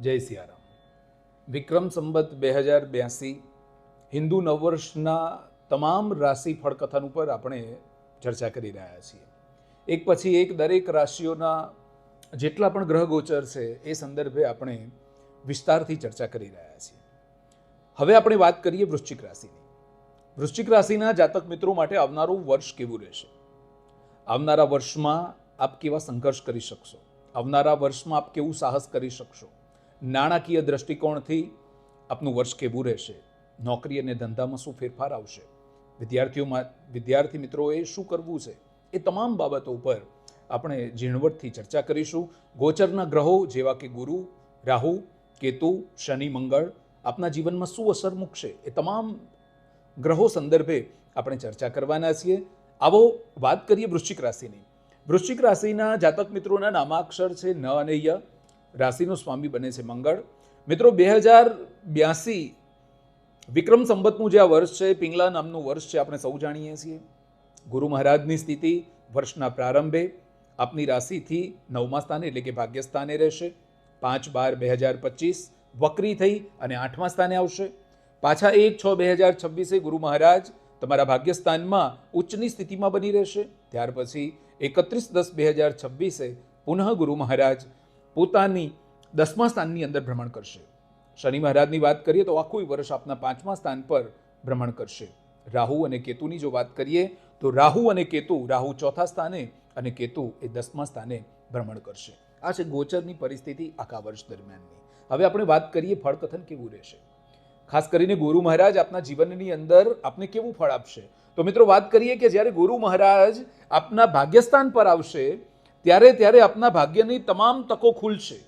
જય સિયારામ. વિક્રમ સંબત બે હજાર બ્યાસી, હિન્દુ નવવર્ષના તમામ રાશિ ફળકથન ઉપર આપણે ચર્ચા કરી રહ્યા છીએ. એક પછી એક દરેક રાશિઓના જેટલા પણ ગ્રહ ગોચર છે, એ સંદર્ભે આપણે વિસ્તારથી ચર્ચા કરી રહ્યા છીએ. હવે આપણે વાત કરીએ વૃશ્ચિક રાશિની. વૃશ્ચિક રાશિના જાતક મિત્રો માટે આવનારું વર્ષ કેવું રહેશે? આવનારા વર્ષમાં આપ કેવા સંઘર્ષ કરી શકશો? આવનારા વર્ષમાં આપ કેવું સાહસ કરી શકશો? નાણાકીય દ્રષ્ટિકોણથી આપનું વર્ષ કેવું રહેશે? નોકરી અને ધંધામાં શું ફેરફાર આવશે? વિદ્યાર્થીઓમાં, વિદ્યાર્થી મિત્રોએ શું કરવું છે? એ તમામ બાબતો ઉપર આપણે ઝીણવટથી ચર્ચા કરીશું. ગોચરના ગ્રહો જેવા કે ગુરુ, રાહુ, કેતુ, શનિ, મંગળ આપના જીવનમાં શું અસર મૂકશે? એ તમામ ગ્રહો સંદર્ભે આપણે ચર્ચા કરવાના છીએ. આવો વાત કરીએ વૃશ્ચિક રાશિની. વૃશ્ચિક રાશિના જાતક મિત્રોના નામાક્ષર છે ન અને ય. રાશિનો સ્વામી બને છે મંગળ. મિત્રો, બે હજાર બ્યાસી વિક્રમ સંબતનું જે આ વર્ષ છે, પિંગલા નામનું વર્ષ છે, આપણે સૌ જાણીએ છીએ. ગુરુ મહારાજની સ્થિતિ વર્ષના પ્રારંભે આપની રાશિથી નવમા સ્થાને, એટલે કે ભાગ્ય સ્થાને રહેશે. પાંચ બાર બે હજાર પચીસ વક્રી થઈ અને આઠમા સ્થાને આવશે. પાછા એક છ બે હજાર છવ્વીસે ગુરુ મહારાજ તમારા ભાગ્યસ્થાનમાં ઉચ્ચની સ્થિતિમાં બની રહેશે. ત્યાર પછી એકત્રીસ દસ બે હજાર છવ્વીસે પુનઃ ગુરુ મહારાજ પોતાની દસમા સ્થાનની અંદર ભ્રમણ કરશે. શનિ મહારાજની વાત કરીએ તો આખું વર્ષ આપના પાંચમા સ્થાન પર ભ્રમણ કરશે. રાહુ અને કેતુની જો વાત કરીએ તો રાહુ અને કેતુ, રાહુ ચોથા સ્થાને અને કેતુ એ દસમા સ્થાને ભ્રમણ કરશે. આ છે ગોચરની પરિસ્થિતિ આખા વર્ષ દરમિયાનની. હવે આપણે વાત કરીએ ફળકથન કેવું રહેશે. ખાસ કરીને ગુરુ મહારાજ આપના જીવનની અંદર આપને કેવું ફળ આપશે? તો મિત્રો વાત કરીએ કે જ્યારે ગુરુ મહારાજ આપના ભાગ્યસ્થાન પર આવશે ત્યારે ત્યારે આપના ભાગ્યની તમામ તકો ખુલશે.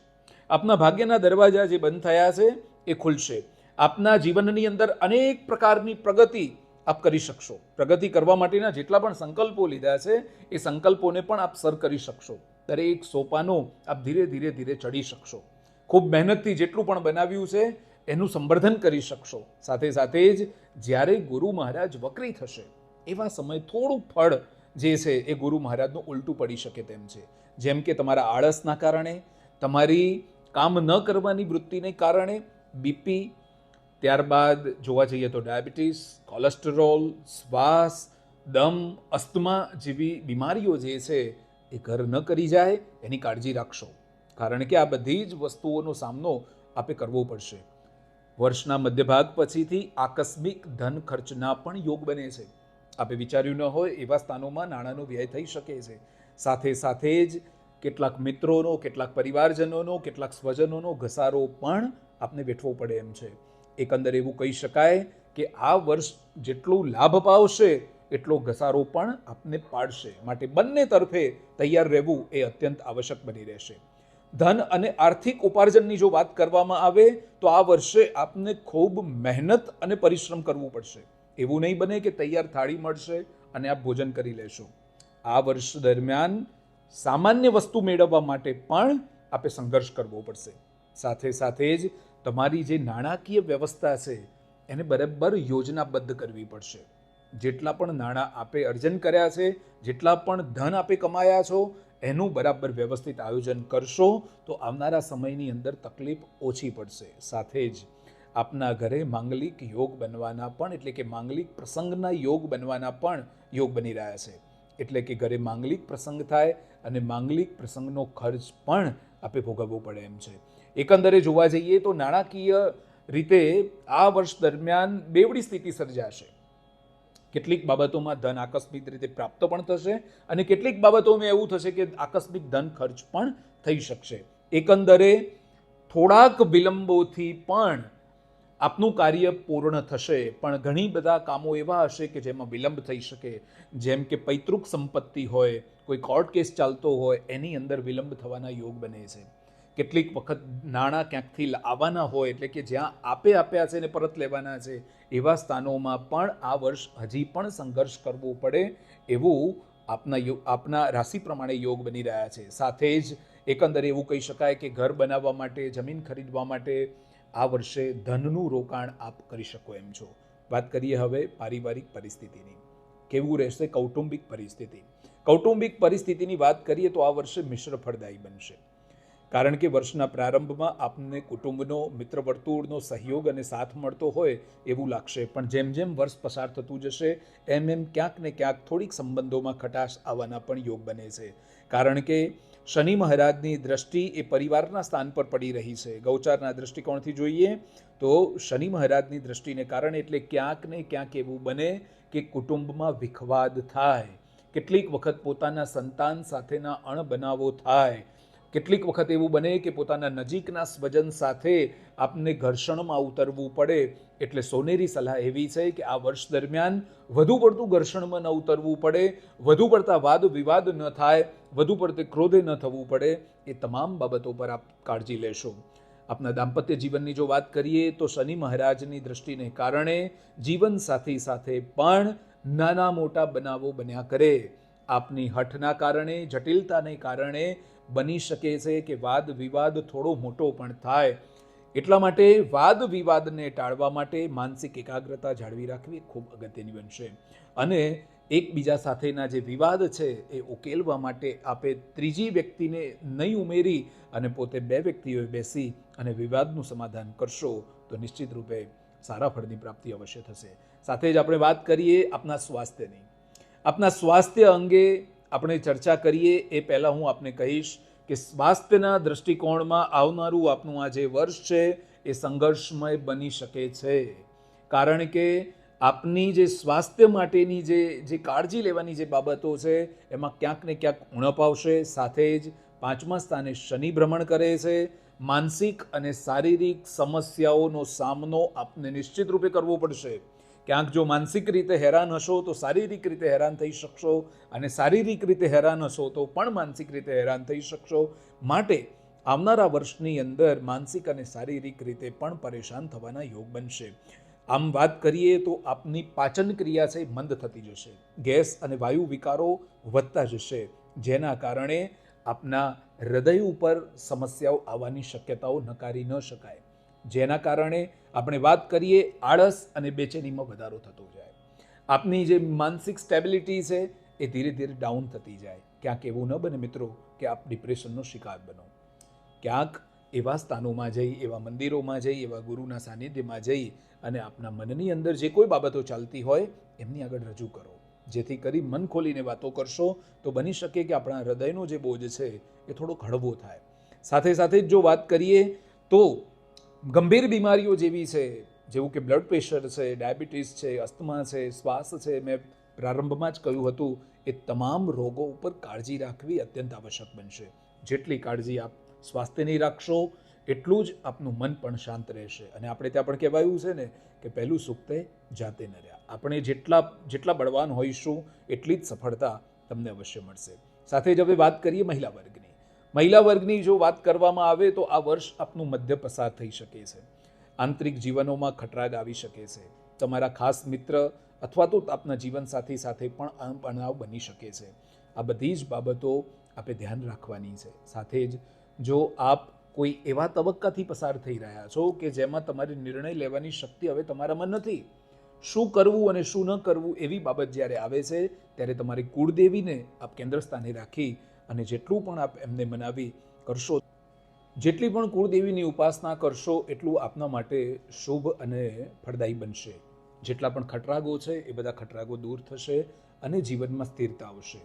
આપના ભાગ્યના દરવાજા જે બંધ થયા છે, એ ખુલશે. આપના જીવનની અંદર અનેક પ્રકારની પ્રગતિ આપ કરી શકશો. પ્રગતિ કરવા માટેના જેટલા પણ સંકલ્પો લીધા છે, એ સંકલ્પોને પણ આપ સર કરી શકશો. દરેક સોપાનો આપ ધીરે ધીરે ધીરે ચડી શકશો. ખૂબ મહેનતથી જેટલું પણ બનાવ્યું છે, એનું સંવર્ધન કરી શકશો. સાથે સાથે જ જ્યારે ગુરુ મહારાજ વક્રી થશે, એવા સમય થોડું ફળ જે છે, એ ગુરુ મહારાજનું ઉલટું પડી શકે તેમ છે. જેમ કે તમારા આળસના કારણે, તમારી કામ ન કરવાની વૃત્તિને કારણે બીપી ત્યારબાદ જોવા જઈએ તો ડાયાબિટીસ, કોલેસ્ટેરોલ, શ્વાસ, દમ, અસ્થમા જેવી બીમારીઓ જે છે, એ ઘર ન કરી જાય, એની કાળજી રાખશો. કારણ કે આ બધી જ વસ્તુઓનો સામનો આપે કરવો પડશે. વર્ષના મધ્યભાગ પછીથી આકસ્મિક ધન ખર્ચના પણ યોગ બને છે. આપે વિચાર્યું ન હોય એવા સ્થાનોમાં નાણાંનો વ્યય થઈ શકે છે. સાથે સાથે જ કેટલાક મિત્રોનો, કેટલાક પરિવારજનોનો, કેટલાક સ્વજનોનો ઘસારો પણ આપને વેઠવો પડે એમ છે. એકંદર એવું કહી શકાય કે આ વર્ષ જેટલું લાભ પાવશે, એટલો ઘસારો પણ આપને પાડશે. માટે બંને તરફે તૈયાર રહેવું એ અત્યંત આવશ્યક બની રહેશે. ધન અને આર્થિક ઉપાર્જનની જો વાત કરવામાં આવે, તો આ વર્ષે આપને ખૂબ મહેનત અને પરિશ્રમ કરવું પડશે. એવું નહીં બને કે તૈયાર થાળી મળશે અને આપ ભોજન કરી લેશો. આ વર્ષ દરમિયાન સામાન્ય વસ્તુ મેળવવા માટે પણ આપે સંઘર્ષ કરવો પડશે. સાથે સાથે જ તમારી જે નાણાકીય વ્યવસ્થા છે, એને બરાબર યોજનાબદ્ધ કરવી પડશે. જેટલા પણ નાણાં આપે અર્જન કર્યા છે, જેટલા પણ ધન આપે કમાયા છો, એનું બરાબર વ્યવસ્થિત આયોજન કરશો તો આવનારા સમયની અંદર તકલીફ ઓછી પડશે. સાથે જ આપના ઘરે માંગલિક યોગ બનવાના પણ, એટલે કે માંગલિક પ્રસંગના યોગ બનવાના પણ યોગ બની રહ્યા છે. એટલે કે ઘરે માંગલિક પ્રસંગ થાય અને માંગલિક પ્રસંગનો ખર્ચ પણ આપે ભોગવવો પડે એમ છે. એકંદરે જોવા જઈએ તો નાણાકીય રીતે આ વર્ષ દરમિયાન બેવડી સ્થિતિ સર્જાશે. કેટલીક બાબતોમાં ધન આકસ્મિક રીતે પ્રાપ્ત પણ થશે અને કેટલીક બાબતોમાં એવું થશે કે આકસ્મિક ધન ખર્ચ પણ થઈ શકશે. એકંદરે થોડાક વિલંબોથી પણ આપનું કાર્ય પૂર્ણ થશે. પણ ઘણી બધા કામો એવા હશે કે જેમાં વિલંબ થઈ શકે. જેમ કે પૈતૃક સંપત્તિ હોય, કોઈ કોર્ટ કેસ ચાલતો હોય, એની અંદર વિલંબ થવાના યોગ બને છે. કેટલીક વખત નાણાં ક્યાંકથી આવવાના હોય, એટલે કે જ્યાં આપે આપ્યા છે ને પરત લેવાના છે, એવા સ્થાનોમાં પણ આ વર્ષ હજી પણ સંઘર્ષ કરવો પડે એવું આપના યોગ આપના રાશિ પ્રમાણે યોગ બની રહ્યા છે. સાથે જ એકંદરે એવું કહી શકાય કે ઘર બનાવવા માટે, જમીન ખરીદવા માટે આ વર્ષે ધનનું રોકાણ આપ કરી શકો એમ છો. વાત કરીએ હવે પારિવારિક પરિસ્થિતિની. કેવું રહેશે કૌટુંબિક પરિસ્થિતિ? કૌટુંબિક પરિસ્થિતિની વાત કરીએ તો આ વર્ષે મિશ્ર ફળદાયી બનશે. કારણ કે વર્ષના પ્રારંભમાં આપને કુટુંબનો મિત્ર વર્તુળનો સહયોગ અને સાથ મળતો હોય એવું લાગશે. પણ જેમ જેમ વર્ષ પસાર થતું જશે, એમ એમ ક્યાંક ને ક્યાંક થોડીક સંબંધોમાં ખટાશ આવવાના પણ યોગ બને છે. કારણ કે શનિ મહારાજની દ્રષ્ટિ એ પરિવારના સ્થાન પર પડી રહી છે. ગૌચારના દૃષ્ટિકોણથી જોઈએ તો શનિ મહારાજની દ્રષ્ટિને કારણે એટલે ક્યાંક ને ક્યાંક એવું બને કે કુટુંબમાં વિખવાદ થાય. કેટલીક વખત પોતાના સંતાન સાથેના અણબનાવો થાય. કેટલીક વખત એવું બને કે પોતાના નજીકના સ્વજન સાથે આપને ઘર્ષણમાં ઉતરવું પડે. એટલે સોનેરી સલાહ એવી છે કે આ વર્ષ દરમિયાન વધુ પડતું ઘર્ષણમાં ન ઉતરવું પડે, વધુ પડતા વાદ વિવાદ ન થાય, વધુ પડતે ક્રોધે ન થવું પડે, એ તમામ બાબતો પર આપ કાળજી લેશો. આપના દાંપત્ય જીવનની જો વાત કરીએ તો શનિ મહારાજની દ્રષ્ટિને કારણે જીવન સાથી સાથે પણ નાના મોટા બનાવો બન્યા કરે. આપની હઠના કારણે, જટિલતાને કારણે બની શકે છે કે વાદ વિવાદ થોડો મોટો પણ થાય. એટલા માટે વાદ વિવાદને ટાળવા માટે માનસિક એકાગ્રતા જાળવી રાખવી ખૂબ અગત્યની બનશે. અને એકબીજા સાથેના જે વિવાદ છે, એ ઉકેલવા માટે આપે ત્રીજી વ્યક્તિને નહીં ઉમેરી અને પોતે બે વ્યક્તિઓએ બેસી અને વિવાદનું સમાધાન કરશો, તો નિશ્ચિત રૂપે સારા ફળની પ્રાપ્તિ અવશ્ય થશે. સાથે જ આપણે વાત કરીએ આપના સ્વાસ્થ્યની. આપના સ્વાસ્થ્ય અંગે આપણે ચર્ચા કરીએ, એ પહેલાં હું આપને કહીશ કે સ્વાસ્થ્યના દૃષ્ટિકોણમાં આવનારું આપનું આ જે વર્ષ છે, એ સંઘર્ષમય બની શકે છે. કારણ કે આપની જે સ્વાસ્થ્ય માટેની જે જે કાળજી લેવાની જે બાબતો છે, એમાં ક્યાંક ને ક્યાંક ઉણપ આવશે સાથે જ પાંચમા સ્થાને શનિ ભ્રમણ કરે છે. માનસિક અને શારીરિક સમસ્યાઓનો સામનો આપને નિશ્ચિત રૂપે કરવો પડશે. ક્યાંક જો માનસિક રીતે હેરાન હશો, તો શારીરિક રીતે હેરાન થઈ શકશો અને શારીરિક રીતે હેરાન હશો, તો પણ માનસિક રીતે હેરાન થઈ શકશો. માટે આવનારા વર્ષની અંદર માનસિક અને શારીરિક રીતે પણ પરેશાન થવાના યોગ બનશે. આમ વાત કરીએ તો આપની પાચન ક્રિયા છે મંદ થતી જશે. ગેસ અને વાયુ વિકારો વધતા જશે, જેના કારણે આપના હૃદય ઉપર સમસ્યાઓ આવવાની શક્યતાઓ નકારી ન શકાય. જેના કારણે આપણે વાત કરીએ આળસ અને બેચેનીમાં વધારો થતો જાય. આપની જે માનસિક સ્ટેબિલિટી છે એ ધીરે ધીરે ડાઉન થતી જાય. ક્યાંક એવું ન બને મિત્રો કે આપ ડિપ્રેશનનો શિકાર બનો. ક્યાંક એવા સ્થાનોમાં જઈ, એવા મંદિરોમાં જઈ, એવા ગુરુના સાનિધ્યમાં જઈ અને આપના મનની અંદર જે કોઈ બાબતો ચાલતી હોય એમની આગળ રજૂ કરો. જેથી કરી મન ખોલીને વાતો કરશો તો બની શકે કે આપણા હૃદયનો જે બોજ છે એ થોડોક હળવો થાય. સાથે સાથે જ જો વાત કરીએ તો ગંભીર બીમારીઓ જેવી છે, જેવું કે બ્લડ પ્રેશર છે, ડાયાબિટીસ છે, અસ્થમા છે, શ્વાસ છે, મેં પ્રારંભમાં જ કહ્યું હતું, એ તમામ રોગો ઉપર કાળજી રાખવી અત્યંત આવશ્યક બનશે. જેટલી કાળજી આપ સ્વાસ્થ્યની રાખશો, એટલું જ આપનું મન પણ શાંત રહેશે. અને આપણે ત્યાં પણ કહેવાયું છે ને કે પહેલું સુખ તે જાતે ન રહ્યા. આપણે જેટલા જેટલા બળવાન હોઈશું, એટલી જ સફળતા તમને અવશ્ય મળશે. સાથે જ હવે વાત કરીએ મહિલા વર્ગની. મહિલા વર્ગની જો વાત કરવામાં આવે તો આ વર્ષ આપનું મધ્ય પસાર થઈ શકે છે. આંતરિક જીવનોમાં ખટરાગ આવી શકે છે. તમારા ખાસ મિત્ર અથવા તો આપના જીવનસાથી સાથે પણ અણબનાવ બની શકે છે. આ બધી જ બાબતો આપે ધ્યાન રાખવાની છે. સાથે જ જો આપ કોઈ એવા તબક્કાથી પસાર થઈ રહ્યા છો કે જેમાં તમારે નિર્ણય લેવાની શક્તિ હવે તમારામાં નથી, શું કરવું અને શું ન કરવું એવી બાબત જ્યારે આવે છે, ત્યારે તમારી કુળદેવીને આપ કેન્દ્ર સ્થાને રાખી અને જેટલું પણ આપ એમને મનાવી કરશો, જેટલી પણ કુળદેવીની ઉપાસના કરશો, એટલું આપના માટે શુભ અને ફળદાયી બનશે. જેટલા પણ ખટરાગો છે, એ બધા ખટરાગો દૂર થશે અને જીવનમાં સ્થિરતા આવશે.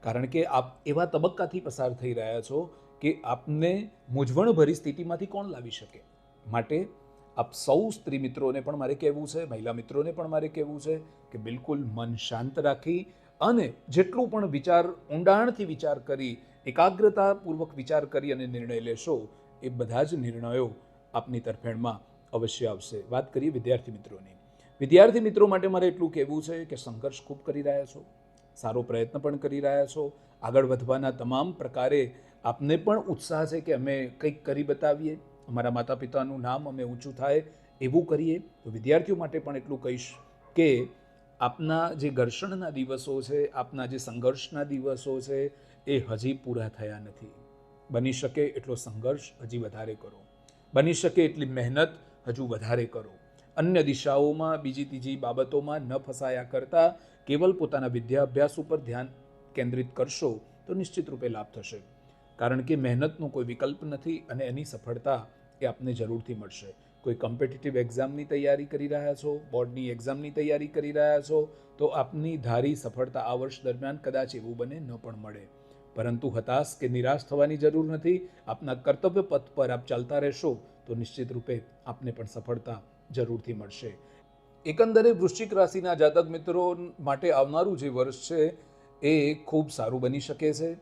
કારણ કે આપ એવા તબક્કાથી પસાર થઈ રહ્યા છો કે આપને મૂંઝવણભરી સ્થિતિમાંથી કોણ લાવી શકે? માટે આપ સૌ સ્ત્રી મિત્રોને પણ મારે કહેવું છે, મહિલા મિત્રોને પણ મારે કહેવું છે કે બિલકુલ મન શાંત રાખી અને જેટલું પણ વિચાર ઊંડાણથી વિચાર કરી, એકાગ્રતાપૂર્વક વિચાર કરી અને નિર્ણય લેશો, એ બધા જ નિર્ણયો આપની તરફેણમાં અવશ્ય આવશે. વાત કરીએ વિદ્યાર્થી મિત્રોની. વિદ્યાર્થી મિત્રો માટે મારે એટલું કહેવું છે કે સંઘર્ષ ખૂબ કરી રહ્યા છો. સારો પ્રયત્ન પણ કરી રહ્યા છો. આગળ વધવાના તમામ પ્રકારે આપને પણ ઉત્સાહ છે કે અમે કંઈક કરી બતાવીએ. અમારા માતા પિતાનું નામ અમે ઊંચું થાય એવું કરીએ. તો વિદ્યાર્થીઓ માટે પણ એટલું કહીશ કે આપના જે ઘર્ષણના દિવસો છે, આપના જે સંઘર્ષના દિવસો છે, એ હજી પૂરા થયા નથી. બની શકે એટલો સંઘર્ષ હજી વધારે કરો. બની શકે એટલી મહેનત હજુ વધારે કરો. અન્ય દિશાઓમાં, બીજી ત્રીજી બાબતોમાં ન ફસાયા કરતાં કેવલ પોતાના વિદ્યાભ્યાસ ઉપર ધ્યાન કેન્દ્રિત કરશો તો નિશ્ચિત રૂપે લાભ થશે. કારણ કે મહેનતનો કોઈ વિકલ્પ નથી અને એની સફળતા એ આપને જરૂરથી મળશે. કોઈ કમ્પિટિટિવ એક્ઝામની તૈયારી કરી રહ્યા છો બોર્ડની એક્ઝામની તૈયારી કરી રહ્યા છો, તો આપની ધારી સફળતા આ વર્ષ દરમિયાન કદાચ એવું બને ન પણ મળે. પરંતુ હતાશ કે નિરાશ થવાની જરૂર નથી, આપના કર્તવ્ય પથ પર આપ ચાલતા રહેશો, તો નિશ્ચિત રૂપે આપને પણ સફળતા જરૂરથી મળશે. એકંદરે વૃશ્ચિક રાશિના જાતક મિત્રો માટે આવનારું જે વર્ષ છે, એ ખૂબ સારું બની શકે છે.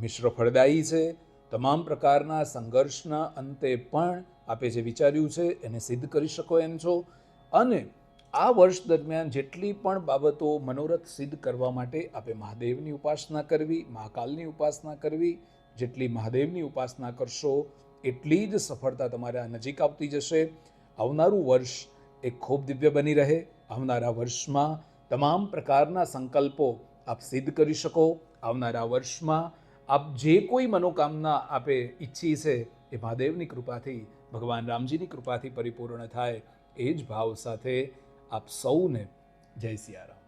મિશ્ર ફળદાયી છે. તમામ પ્રકારના સંઘર્ષના અંતે પણ આપે જે વિચાર્યું છે એને સિદ્ધ કરી શકો એમ છો. અને આ વર્ષ દરમિયાન જેટલી પણ બાબતો મનોરથ સિદ્ધ કરવા માટે આપે મહાદેવની ઉપાસના કરવી, મહાકાલની ઉપાસના કરવી, જેટલી મહાદેવની ઉપાસના કરશો એટલી જ સફળતા તમારા નજીક આવતી જશે. આવનારું વર્ષ એ ખૂબ દિવ્ય બની રહે. આવનારા વર્ષમાં તમામ પ્રકારના સંકલ્પો આપ સિદ્ધ કરી શકો. આવનારા વર્ષમાં આપ જે કોઈ મનોકામના આપે ઈચ્છી છે એ મહાદેવની કૃપાથી ભગવાન રામજીની કૃપાથી પરિપૂર્ણ થાય એ જ ભાવ સાથે આપ સૌને જય સિયારામ.